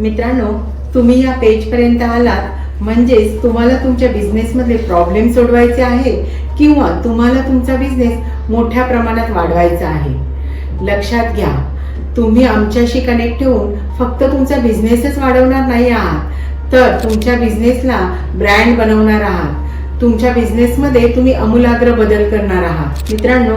मित्रांनो तुम्ही या पेजपर्यंत आलात म्हणजेच तुम्हाला तुमच्या बिझनेसमधले प्रॉब्लेम सोडवायचे आहे किंवा तुम्हाला तुमचा बिझनेस मोठ्या प्रमाणात वाढवायचा आहे. लक्षात घ्या तुम्ही आमच्याशी कनेक्ट होऊन फक्त तुमचा बिझनेसच वाढवणार नाही आहात तर तुमच्या बिझनेसला ब्रँड बनवणार आहात. तुमच्या बिझनेसमध्ये तुम्ही अमूलाग्र बदल करणार आहात. मित्रांनो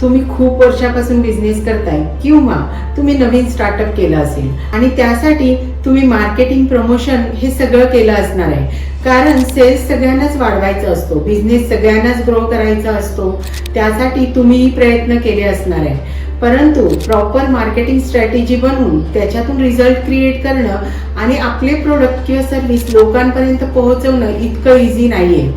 तुम्ही खूप वर्षापासून बिझनेस करताय किंवा तुम्ही नवीन स्टार्टअप केलं असेल आणि त्यासाठी तुम्ही मार्केटिंग प्रमोशन हे सगळं केलं असणार आहे. कारण सेल्स सगळ्यांनाच वाढवायचा असतो. बिझनेस सगळ्यांनाच ग्रो करायचा असतो. त्यासाठी तुम्ही प्रयत्न केले असणार आहे. परंतु प्रॉपर मार्केटिंग स्ट्रॅटेजी बनवून त्याच्यातून रिझल्ट क्रिएट करणं आणि आपले प्रोडक्ट किंवा सर्व्हिस लोकांपर्यंत पोहोचवणं इतकं इझी नाहीये.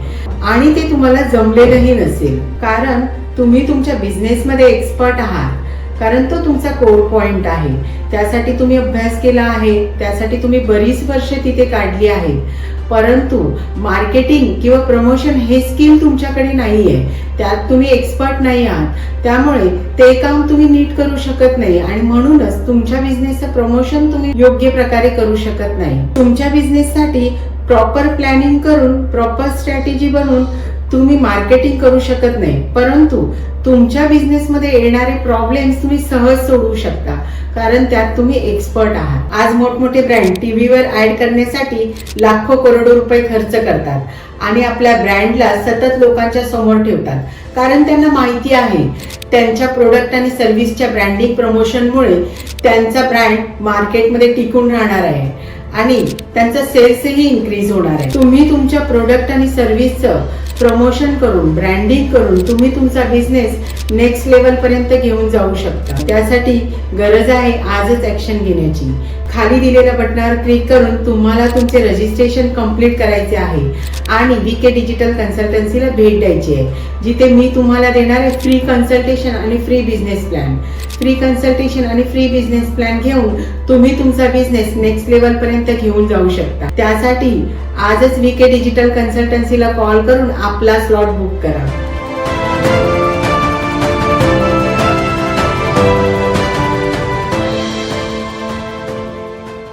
आणि ते तुम्हाला जमलेलंही नसेल. कारण तुम्ही तुमच्या बिझनेसमध्ये एक्सपर्ट आहात. कारण तो तुमचा कोर पॉइंट आहे. त्यासाठी तुम्ही अभ्यास केला आहे. त्यासाठी तुम्ही बरीच वर्षे तिथे काढली आहेत. परंतु मार्केटिंग किंवा प्रमोशन हे स्किल तुमच्याकडे नाही आहे त्यात तुम्ही एक्सपर्ट नाही आहात. त्यामुळे ते काम तुम्ही नीट करू शकत नाही आणि म्हणूनच तुमच्या बिझनेसचं प्रमोशन तुम्ही योग्य प्रकारे करू शकत नाही. तुमच्या बिझनेससाठी प्रॉपर प्लॅनिंग करून प्रॉपर स्ट्रॅटेजी बनवून तुम्ही मार्केटिंग करू शकत नाही. परंतु तुमच्या बिझनेसमध्ये येणारे प्रॉब्लेम्स तुम्ही सहज सोडवू शकता. कारण त्यात तुम्ही एक्सपर्ट आहात. आज मोठमोठे ब्रँड टीव्हीवर ऍड करण्यासाठी लाखो करोडो रुपये खर्च करतात. आणि आपल्या ब्रँडला सतत लोकांच्या समोर ठेवतात. कारण त्यांना माहिती आहे त्यांच्या प्रोडक्ट आणि सर्व्हिसच्या ब्रँडिंग प्रमोशनमुळे त्यांचा ब्रँड मार्केटमध्ये टिकून राहणार आहे. आणि त्यांचा सेल्सही इन्क्रीज होणार आहे. तुम्ही तुमच्या प्रोडक्ट आणि सर्व्हिसचं प्रमोशन करून ब्रँडिंग करून तुम्ही तुमचा बिझनेस नेक्स्ट लेवल पर्यंत घेऊन जाऊ शकता. त्यासाठी गरज आहे आजच ऍक्शन घेण्याची. खाली दिलेल्या बटनावर क्लिक करून तुम्हाला तुमचे रजिस्ट्रेशन कंप्लीट करायचे आहे. आणि वी के डिजिटल कन्सल्टन्सीला भेट द्यायची आहे. जिथे मी तुम्हाला देणार आहे फ्री कन्सल्टेशन आणि free business plan free consultation आणि फ्री बिझनेस प्लॅन घेऊन तुम्ही तुमचा बिझनेस नेक्स्ट लेवल पर्यंत घेऊन जाऊ शकता. त्यासाठी आजच वी के डिजिटल कन्सल्टन्सीला कॉल करून आपला स्लॉट बुक करा.